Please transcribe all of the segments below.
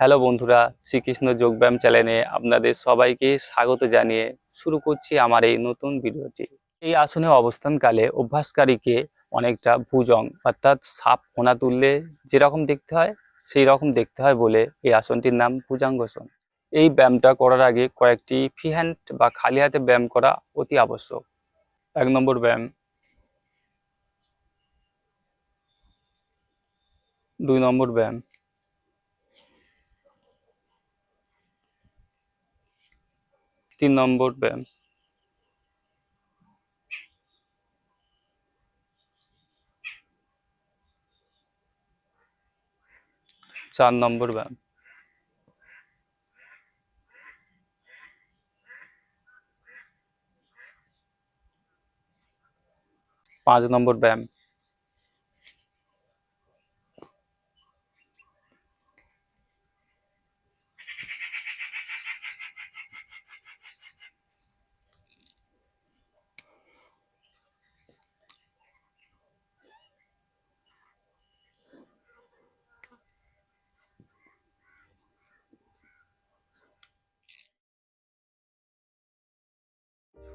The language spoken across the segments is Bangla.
হ্যালো বন্ধুরা, শ্রীকৃষ্ণ যোগব্যায়াম চ্যানেলে আপনাদের সবাইকে স্বাগত জানিয়ে শুরু করছি আমার এই নতুন ভিডিওটি। এই আসনে অবস্থানকালে অভ্যাসকারীকে অনেকটা ভুজং, অর্থাৎ সাপ কোনা তুললে যেরকম দেখতে হয় সেই রকম দেখতে হয় বলে এই আসনটির নাম ভুজাঙ্গসন এই ব্যায়ামটা করার আগে কয়েকটি ফ্রি হ্যান্ড বা খালি হাতে ব্যায়াম করা অতি আবশ্যক। এক নম্বর ব্যায়াম। দুই নম্বর ব্যায়াম। তিন নম্বর ব্যায়াম। চার নম্বর ব্যায়াম। পাঁচ নম্বর ব্যায়াম।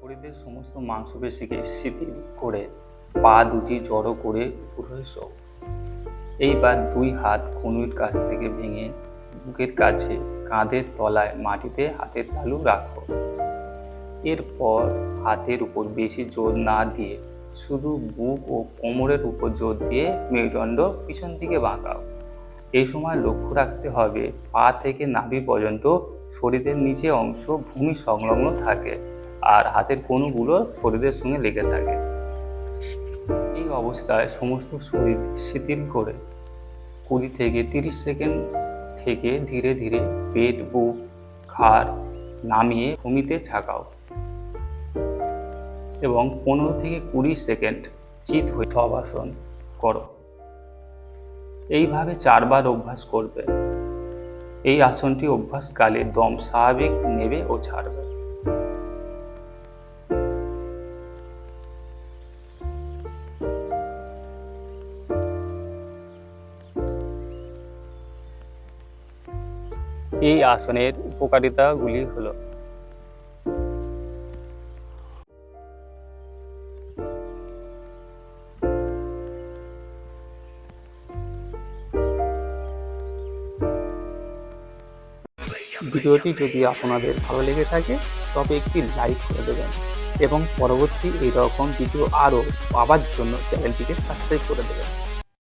শরীরের সমস্ত মাংসপেশিকে শিথিল করে পা দুটি জড়ো করে শোক এইবার দুই হাত কনুইর কাছ থেকে ভেঙে বুকের কাছে কাঁধের তলায় মাটিতে হাতের তালু রাখো। এরপর হাতের উপর বেশি জোর না দিয়ে শুধু বুক ও কোমরের উপর জোর দিয়ে মেরুদণ্ড পিছন দিকে বাঁকাও। এই সময় লক্ষ্য রাখতে হবে, পা থেকে নাভি পর্যন্ত শরীরের নিচে অংশ ভূমি সংলগ্ন থাকে। আর হাতের কনুগুলো শরীরের সঙ্গে লেগে থাকে। এই অবস্থায় সমস্ত শরীর শিথিল করে কুড়ি থেকে তিরিশ সেকেন্ড থেকে ধীরে ধীরে পেট, বুক, ঘাড় নামিয়ে ভূমিতে ঠাকাও এবং পনেরো থেকে কুড়ি সেকেন্ড চিত হয়ে সবাসন করো। এইভাবে চারবার অভ্যাস করবে। এই আসনটি অভ্যাসকালে দম স্বাভাবিক নেবে ও ছাড়বে। এই আসনের উপকারিতাগুলি হলো। ভিডিওটি যদি আপনাদের ভালো লেগে থাকে, তবে একটি লাইক করে দেবেন এবং পরবর্তী এই রকম ভিডিও আরও পাওয়ার জন্য চ্যানেলটিকে সাবস্ক্রাইব করে দেবেন।